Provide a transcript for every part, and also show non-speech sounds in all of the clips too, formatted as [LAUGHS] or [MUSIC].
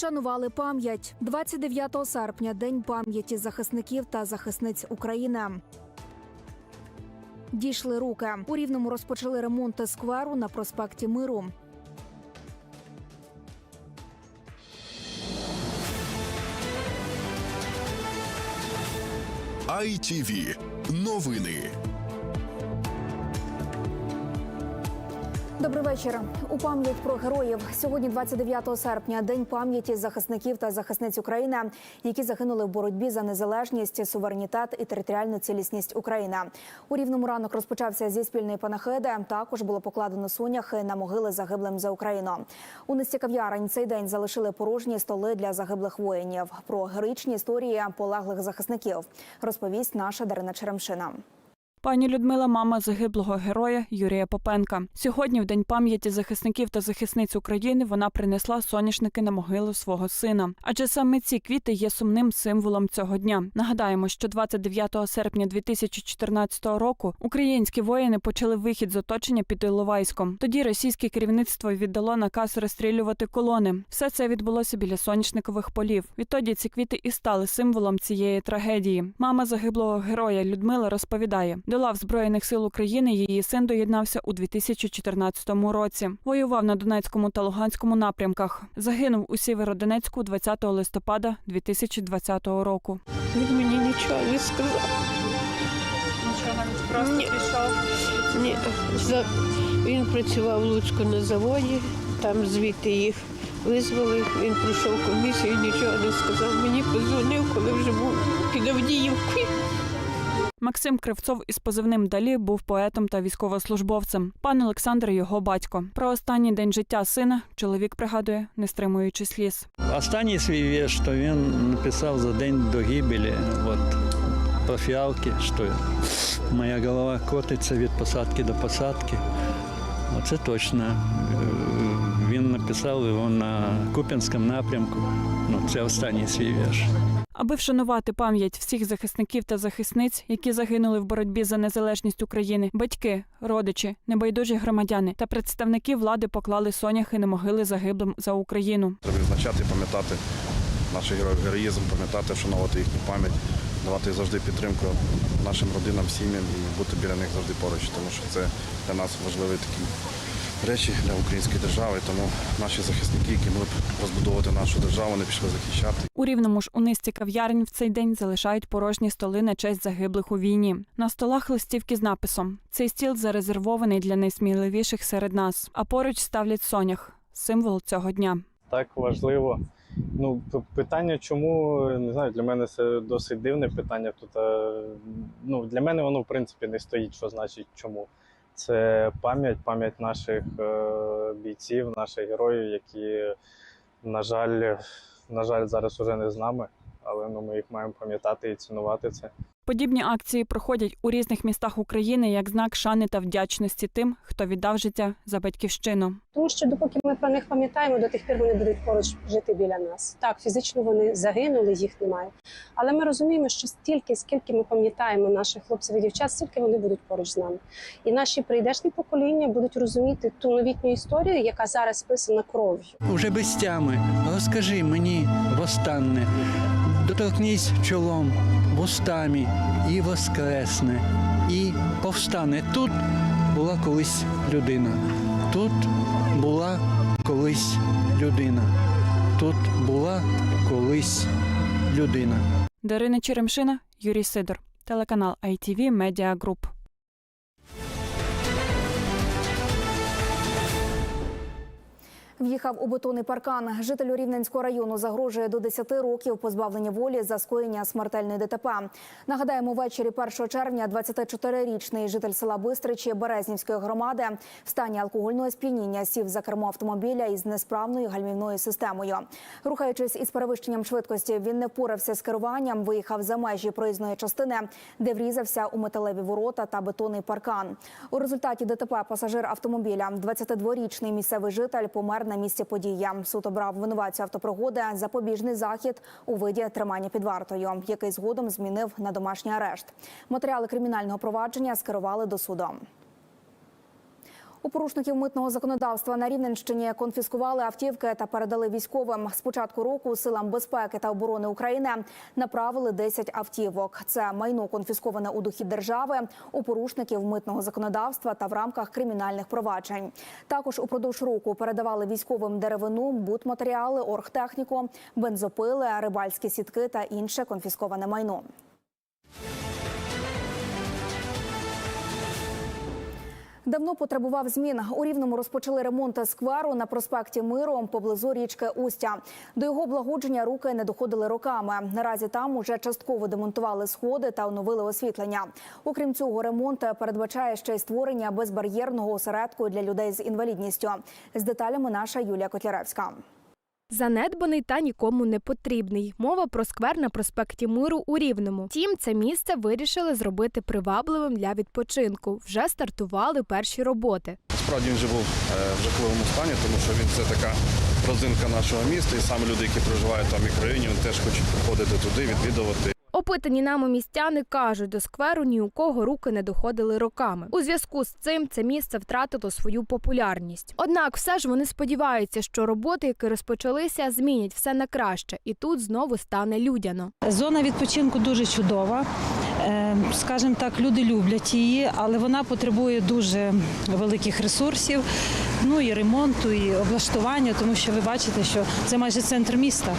Вшанували пам'ять 29 серпня, день пам'яті захисників та захисниць України. Дійшли руки. У рівному розпочали ремонт скверу на проспекті Миру. ITV. Новини. Добрий вечір. У пам'ять про героїв сьогодні, 29 серпня, день пам'яті захисників та захисниць України, які загинули в боротьбі за незалежність, суверенітет і територіальну цілісність України. У рівному ранок розпочався зі спільної панахиди. Також було покладено соняхи на могили загиблим за Україну. У низці кав'ярень цей день залишили порожні столи для загиблих воїнів. Про героїчні історії полеглих захисників розповість наша Дарина Черемшина. Пані Людмила, мама загиблого героя Юрія Попенка. Сьогодні, в день пам'яті захисників та захисниць України, вона принесла соняшники на могилу свого сина. Адже саме ці квіти є сумним символом цього дня. Нагадаємо, що 29 серпня 2014 року українські воїни почали вихід з оточення під Іловайськом. Тоді російське керівництво віддало наказ розстрілювати колони. Все це відбулося біля соняшникових полів. Відтоді ці квіти і стали символом цієї трагедії. Мама загиблого героя Людмила розповідає. До лав Збройних сил України її син доєднався у 2014 році. Воював на Донецькому та Луганському напрямках. Загинув у Сєвєродонецьку 20 листопада 2020 року. Він мені нічого не сказав. Нічого просто Ні. пішов. Ні, за... Він працював в Луцьку на заводі, там звідти їх визвали. Він пройшов комісію, нічого не сказав. Мені подзвонив, коли вже був під Авдіївкою. Максим Кривцов із позивним Далі був поетом та військовослужбовцем. Пан Олександр його батько. Про останній день життя сина чоловік пригадує, не стримуючи сліз. Останній свій вірш, що він написав за день до гибелі, от, про фіалки, що моя голова котиться від посадки до посадки. Оце точно. Він написав його на Куп'янському напрямку. Ну, це останній свій вірш. Аби вшанувати пам'ять всіх захисників та захисниць, які загинули в боротьбі за незалежність України, батьки, родичі, небайдужі громадяни та представники влади поклали соняхи на могили загиблим за Україну. Треба відзначати, пам'ятати героїв героїзм, пам'ятати, вшановувати їхню пам'ять, давати завжди підтримку нашим родинам, сім'ям і бути біля них завжди поруч, тому що це для нас важливі такі речі для української держави. Тому наші захисники, які могли б розбудовувати нашу державу, не пішли захищати. У рівному ж у низці кав'ярень в цей день залишають порожні столи на честь загиблих у війні. На столах листівки з написом: цей стіл зарезервований для найсміливіших серед нас. А поруч ставлять сонях символ цього дня. так важливо. Ну, питання, чому не знаю, для мене це досить дивне питання. Тут е, ну для мене воно в принципі не стоїть, що значить чому. Це пам'ять, пам'ять наших е, бійців, наших героїв, які, на жаль, на жаль, зараз уже не з нами, але ну, ми їх маємо пам'ятати і цінувати це. Подібні акції проходять у різних містах України як знак шани та вдячності тим, хто віддав життя за батьківщину. Тому що допоки ми про них пам'ятаємо, до тих пір вони будуть поруч жити біля нас. Так, фізично вони загинули, їх немає. Але ми розуміємо, що стільки, скільки ми пам'ятаємо наших хлопців і дівчат, стільки вони будуть поруч з нами. І наші прийдешні покоління будуть розуміти ту новітню історію, яка зараз списана кров'ю. Уже без тями, розкажи мені востаннє, доторкнись чолом, вустами і воскресне, і повстане. Тут була колись людина, тут була колись людина, тут була колись людина. Дарина Черемшина, Юрій Сидор, телеканал ITV Media Group. В'їхав у бетонний паркан. Жителю Рівненського району загрожує до 10 років позбавлення волі за скоєння смертельної ДТП. Нагадаємо, ввечері 1 червня 24-річний житель села Бистричі Березнівської громади в стані алкогольного сп'яніння сів за кермо автомобіля із несправною гальмівною системою. Рухаючись із перевищенням швидкості, він не впорався з керуванням, виїхав за межі проїзної частини, де врізався у металеві ворота та бетонний паркан. У результаті ДТП пасажир автомобіля, 22-річний місцевий житель, помер на місці події. Суд обрав винуватцю автопригоди запобіжний захід у виді тримання під вартою, який згодом змінив на домашній арешт. Матеріали кримінального провадження скерували до суду. У порушників митного законодавства на Рівненщині конфіскували автівки та передали військовим. З початку року силам безпеки та оборони України направили 10 автівок. Це майно конфісковане у дохід держави, у порушників митного законодавства та в рамках кримінальних проваджень. Також упродовж року передавали військовим деревину, будматеріали, оргтехніку, бензопили, рибальські сітки та інше конфісковане майно. Давно потребував змін. У Рівному розпочали ремонт скверу на проспекті Миру поблизу річки Устя. До його благодження руки не доходили роками. Наразі там уже частково демонтували сходи та оновили освітлення. Окрім цього, ремонт передбачає ще й створення безбар'єрного осередку для людей з інвалідністю. З деталями наша Юлія Котляревська. Занедбаний та нікому не потрібний. Мова про сквер на проспекті Миру у Рівному. Втім, це місце вирішили зробити привабливим для відпочинку. Вже стартували перші роботи. Справді він вже був е, в жахливому стані, тому що він це така розинка нашого міста, і саме люди, які проживають в і мікрорайоні, вони теж хочуть приходити туди, відвідувати. Опитані нами містяни кажуть, до скверу ні у кого руки не доходили роками. У зв'язку з цим це місце втратило свою популярність. Однак, все ж вони сподіваються, що роботи, які розпочалися, змінять все на краще, і тут знову стане людяно. Зона відпочинку дуже чудова. Е, Скажімо так, люди люблять її, але вона потребує дуже великих ресурсів, ну і ремонту, і облаштування, тому що ви бачите, що це майже центр міста.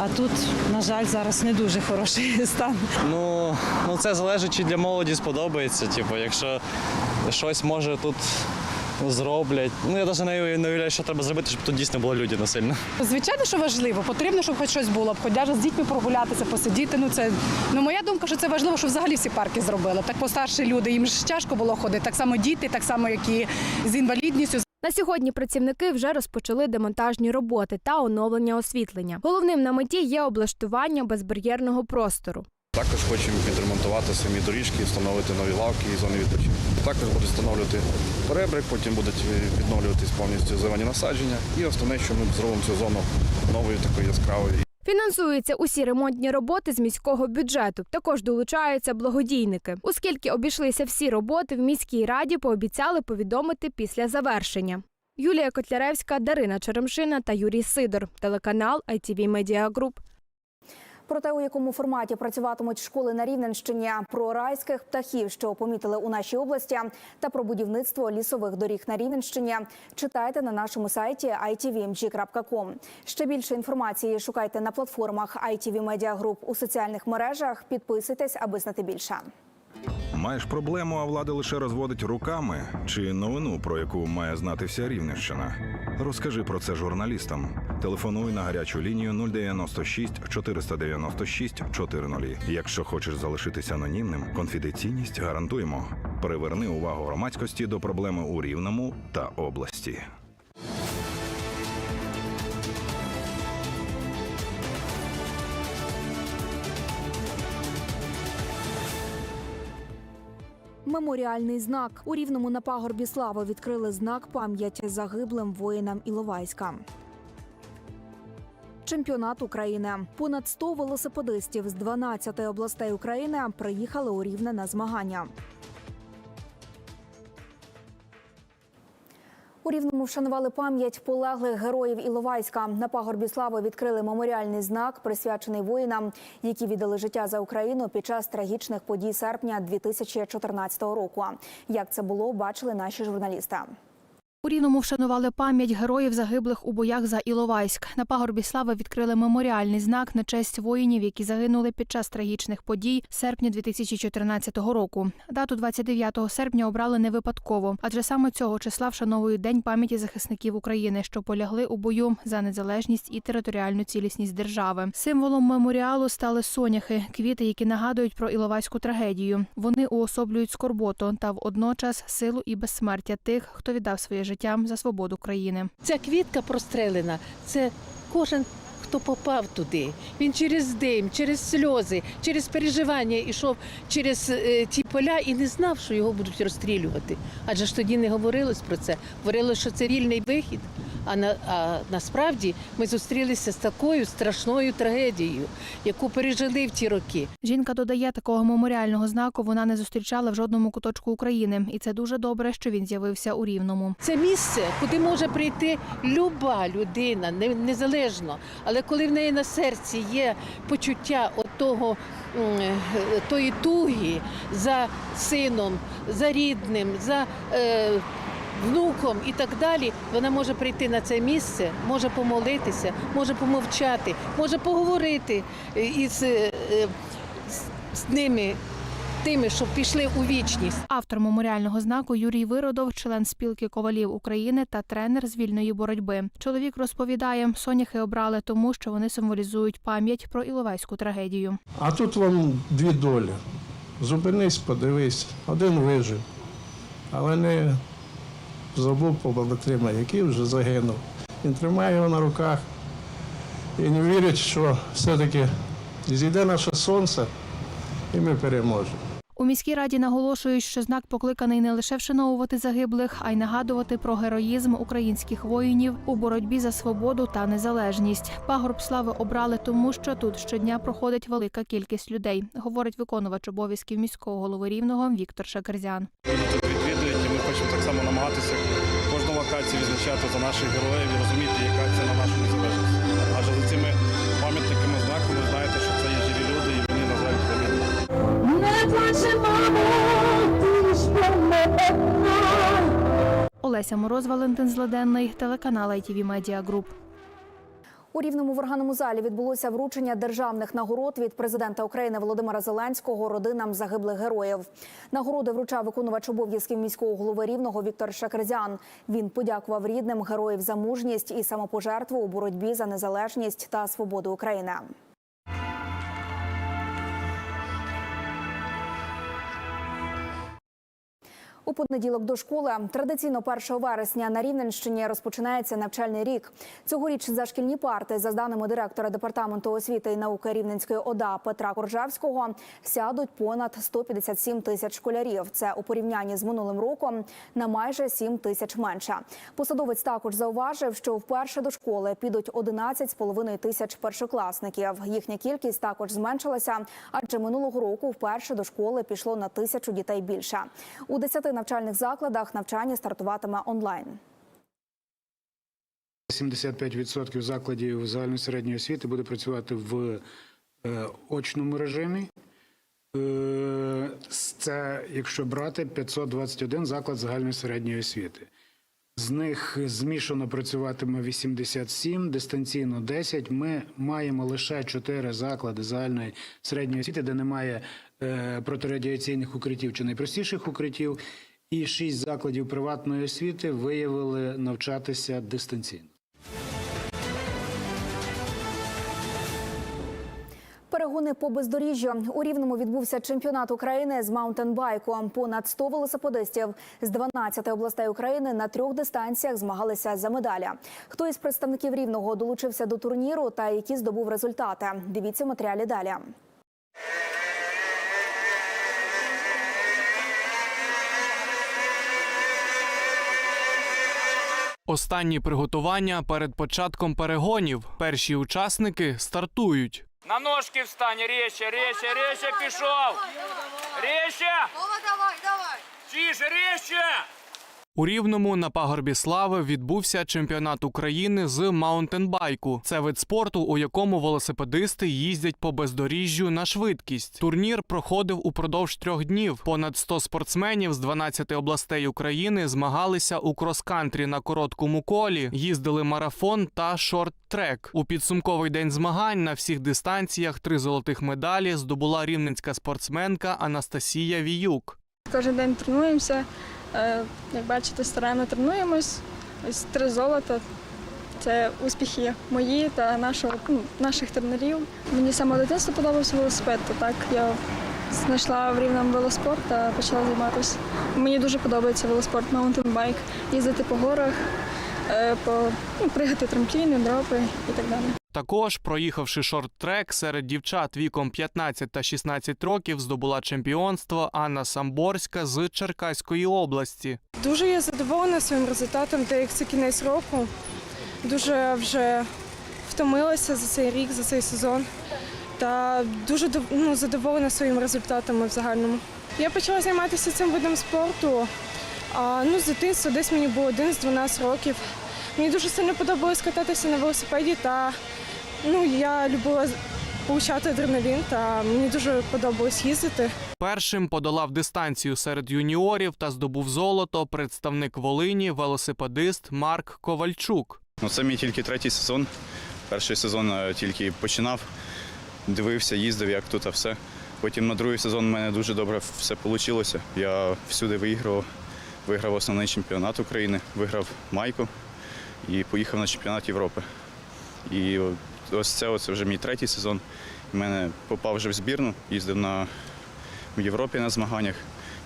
А тут, на жаль, зараз не дуже хороший [LAUGHS] стан. Ну, ну це залежить, чи для молоді сподобається. Типу, якщо щось може тут зроблять. Ну я навіть не уявляю, що треба зробити, щоб тут дійсно було людяно сильно. Звичайно, що важливо. Потрібно, щоб хоч щось було. Хоча з дітьми прогулятися, посидіти. Ну це ну моя думка, що це важливо, що взагалі всі парки зробили. Так постарші люди, їм ж тяжко було ходити. Так само діти, так само як і з інвалідністю. На сьогодні працівники вже розпочали демонтажні роботи та оновлення освітлення. Головним на меті є облаштування безбар'єрного простору. Також хочемо відремонтувати самі доріжки, встановити нові лавки і зони відпочинку. Також будуть встановлювати перебрик, потім будуть е, відновлюватись повністю зелені насадження. І основне, що ми зробимо цю зону новою, такою яскравою. Фінансуються усі ремонтні роботи з міського бюджету. Також долучаються благодійники. Оскільки обійшлися всі роботи, в міській раді пообіцяли повідомити після завершення. Юлія Котляревська, Дарина Черемшина та Юрій Сидор. Телеканал ITV Media Group. Про те, у якому форматі працюватимуть школи на Рівненщині, про райських птахів, що помітили у нашій області, та про будівництво лісових доріг на Рівненщині, читайте на нашому сайті itvmg.com. Ще більше інформації шукайте на платформах ITV Media Group у соціальних мережах. Підписуйтесь, аби знати більше. Маєш проблему, а влада лише розводить руками чи новину, про яку має знати вся Рівненщина? Розкажи про це журналістам. Телефонуй на гарячу лінію 096 496 400. Якщо хочеш залишитися анонімним, конфіденційність гарантуємо. Приверни увагу громадськості до проблеми у Рівному та області. Меморіальний знак у рівному на пагорбі слави відкрили знак пам'яті загиблим воїнам Іловайська. Чемпіонат України. Понад 100 велосипедистів з 12 областей України приїхали у Рівне на змагання. У Рівному вшанували пам'ять полеглих героїв Іловайська. На пагорбі слави відкрили меморіальний знак, присвячений воїнам, які віддали життя за Україну під час трагічних подій серпня 2014 року. Як це було, бачили наші журналісти. У Рівному вшанували пам'ять героїв загиблих у боях за Іловайськ. На пагорбі слави відкрили меморіальний знак на честь воїнів, які загинули під час трагічних подій серпня 2014 року. Дату 29 серпня обрали не випадково, адже саме цього числа вшановують День пам'яті захисників України, що полягли у бою за незалежність і територіальну цілісність держави. Символом меморіалу стали соняхи, квіти, які нагадують про іловайську трагедію. Вони уособлюють скорботу та водночас силу і безсмертя тих, хто віддав своє життя за свободу країни. Ця квітка прострелена. Це кожен, хто попав туди. Він через дим, через сльози, через переживання йшов через е, ті поля і не знав, що його будуть розстрілювати. Адже ж тоді не говорилось про це. Говорилось, що це вільний вихід. А на а насправді ми зустрілися з такою страшною трагедією, яку пережили в ті роки. Жінка додає, такого меморіального знаку вона не зустрічала в жодному куточку України, і це дуже добре, що він з'явився у Рівному. Це місце, куди може прийти люба людина, незалежно. Але коли в неї на серці є почуття отого, е, тої туги за сином, за рідним, за е, внуком і так далі, вона може прийти на це місце, може помолитися, може помовчати, може поговорити е, із, е, з ними, тими, що пішли у вічність. Автор меморіального знаку Юрій Виродов, член спілки ковалів України та тренер з вільної боротьби. Чоловік розповідає, соняхи обрали тому, що вони символізують пам'ять про іловайську трагедію. А тут вам дві долі. Зупинись, подивись, один вижив, але не забув побратима, який вже загинув. Він тримає його на руках і не вірить, що все-таки зійде наше сонце, і ми переможемо. У міській раді наголошують, що знак покликаний не лише вшановувати загиблих, а й нагадувати про героїзм українських воїнів у боротьбі за свободу та незалежність. Пагорб слави обрали тому, що тут щодня проходить велика кількість людей, говорить виконувач обов'язків міського голови рівного Віктор Шакерзян. Відвідують, і ми хочемо так само намагатися кожну локацію відзначати за наших героїв і розуміти, яка це на нашу незалежність. Адже за цими загинули. Олеся Мороз, Валентин Зладенний, телеканал ITV Media Group. У рівному в органному залі відбулося вручення державних нагород від президента України Володимира Зеленського родинам загиблих героїв. Нагороди вручав виконувач обов'язків міського голови рівного Віктор Шакерзян. Він подякував рідним героїв за мужність і самопожертву у боротьбі за незалежність та свободу України. У понеділок до школи традиційно 1 вересня на Рівненщині розпочинається навчальний рік. Цьогоріч за шкільні парти, за даними директора департаменту освіти і науки Рівненської ОДА Петра Коржавського, сядуть понад 157 тисяч школярів. Це у порівнянні з минулим роком на майже 7 тисяч менше. Посадовець також зауважив, що вперше до школи підуть 11,5 тисяч першокласників. Їхня кількість також зменшилася, адже минулого року вперше до школи пішло на тисячу дітей більше. У 10 навчальних закладах навчання стартуватиме онлайн. 75% закладів загальної середньої освіти буде працювати в е, очному режимі. Е, Це, якщо брати, 521 заклад загальної середньої освіти. З них змішано працюватиме 87, дистанційно 10. Ми маємо лише 4 заклади загальної середньої освіти, де немає протирадіаційних укриттів чи найпростіших укриттів. І 6 закладів приватної освіти виявили навчатися дистанційно. Перегони по бездоріжжю у рівному відбувся чемпіонат України з маунтенбайку. Понад 100 велосипедистів з 12 областей України на трьох дистанціях змагалися за медалі. Хто із представників рівного долучився до турніру та які здобув результати? Дивіться матеріалі далі. Останні приготування перед початком перегонів. Перші учасники стартують. На ножки встань, резче, резче, резче пішов. Давай, давай. Тише, резче. У Рівному на пагорбі слави відбувся чемпіонат України з маунтенбайку. Це вид спорту, у якому велосипедисти їздять по бездоріжжю на швидкість. Турнір проходив упродовж трьох днів. Понад 100 спортсменів з 12 областей України змагалися у крос-кантрі на короткому колі, їздили марафон та шорт-трек. У підсумковий день змагань на всіх дистанціях три золотих медалі здобула рівненська спортсменка Анастасія Віюк. Кожен день тренуємося. Е, Як бачите, старанно тренуємось. Ось три золота. Це успіхи мої та нашого, ну, наших тренерів. Мені з самого дитинства подобався велосипед, то так я знайшла в рівному велоспорт та почала займатися. Мені дуже подобається велоспорт, маунтенбайк, їздити по горах, е, по, ну, пригати трампліни, дропи і так далі. Також, проїхавши шорт-трек серед дівчат віком 15 та 16 років, здобула чемпіонство Анна Самборська з Черкаської області. Дуже я задоволена своїм результатом, так як це кінець року. Дуже вже втомилася за цей рік, за цей сезон. Та дуже ну, задоволена своїми результатами в загальному. Я почала займатися цим видом спорту. А, ну, з дитинства десь мені було 11-12 років. Мені дуже сильно подобалось кататися на велосипеді та ну, я любила получати адреналін та мені дуже подобалось їздити. Першим подолав дистанцію серед юніорів та здобув золото представник Волині, велосипедист Марк Ковальчук. Ну, це мій тільки третій сезон. Перший сезон е, тільки починав, дивився, їздив, як тут, а все. Потім на другий сезон в мене дуже добре все вийшло. Я всюди виграв, виграв основний чемпіонат України, виграв майку і поїхав на чемпіонат Європи. І ось це ось вже мій третій сезон. У мене попав вже в збірну, їздив на, в Європі на змаганнях.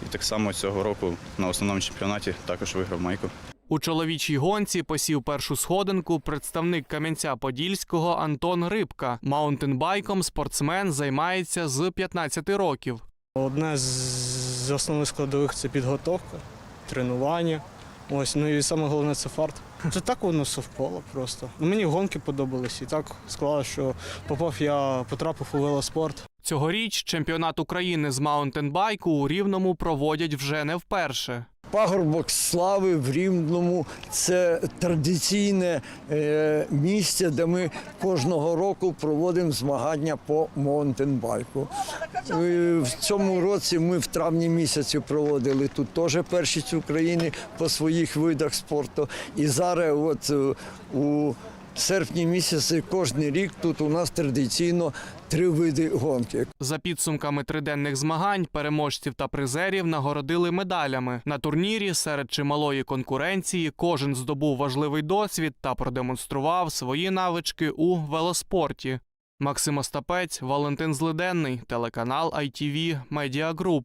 І так само цього року на основному чемпіонаті також виграв майку. У чоловічій гонці посів першу сходинку представник Кам'янця-Подільського Антон Рибка. Маунтенбайком спортсмен займається з 15 років. Одне з основних складових це підготовка, тренування. Ось, ну і саме головне це фарт. Це так воно совпало просто. Ну, Мені гонки подобались і так склалося, що попав я потрапив у велоспорт. Цьогоріч чемпіонат України з маунтенбайку у Рівному проводять вже не вперше. Пагорбок слави в Рівному це традиційне е, місце, де ми кожного року проводимо змагання по маунтенбайку. Е, В цьому році ми в травні місяці проводили тут теж першість України по своїх видах спорту. І зараз, от е, у серпні місяці, кожен рік тут у нас традиційно три види гонки. За підсумками триденних змагань переможців та призерів нагородили медалями. На турнірі серед чималої конкуренції кожен здобув важливий досвід та продемонстрував свої навички у велоспорті. Максим Остапець, Валентин Злиденний, телеканал ITV Media Group.